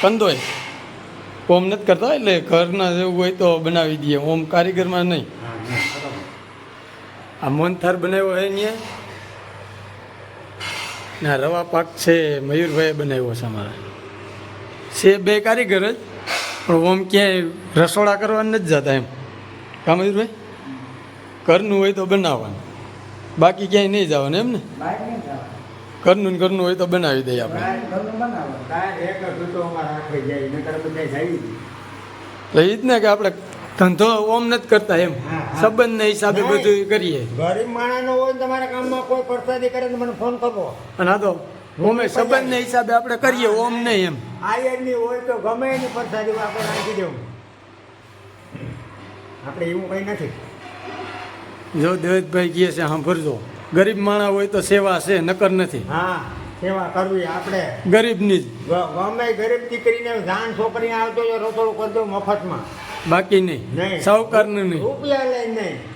કંદોય. ઓમ નથી કરતા? એટલે ઘરના જેવું હોય તો બનાવી દઈએ. ઓમ કારીગરમાં નહીં. આ મોનથાર બનાવ્યો હોય ને ના રવા પાક છે મયુરભાઈએ બનાવ્યો છે અમારા. છે બે કારીગર જ પણ ઓમ ક્યાંય રસોડા કરવા નથી જતા એમ. કા મયુરભાઈ? ઘરનું હોય તો બનાવવાનું. બાકી ક્યાંય નહીં જવાનું એમ ને. ઘરનું ને ઘરનું હોય તો બનાવી દઈએ આપણે. એ જ ને કે આપણે ધંધો ઓમ નથી કરતા એમ. સંબંધ ના હિસાબે બધું કરીએ. ગરીબ માણસનો હોય ને તમારા કામમાં કોઈ પરસાદી કરે તો મને ફોન કરવો. અને આ તો ઓમે સંબંધના હિસાબે આપણે કરીએ ઓમ નહીં એમ. આયરની હોય તો ગમે એની પરસાદી આપણે નાખી દેવું. આપણે એવું કંઈ નથી. જો દેવેશભાઈ કહે છે સાંભળજો ગરીબ માણસ હોય તો સેવા છે નકર નથી. હા સેવા કરવી આપણે. ગરીબની જ. ગમે ગરીબ દીકરીને જાણ છોકરી આવતો રસોડું કરજો મફતમાં. બાકી નહીં. નહીં. સાવકારનું નહીં. રૂપિયા લઈને નહીં.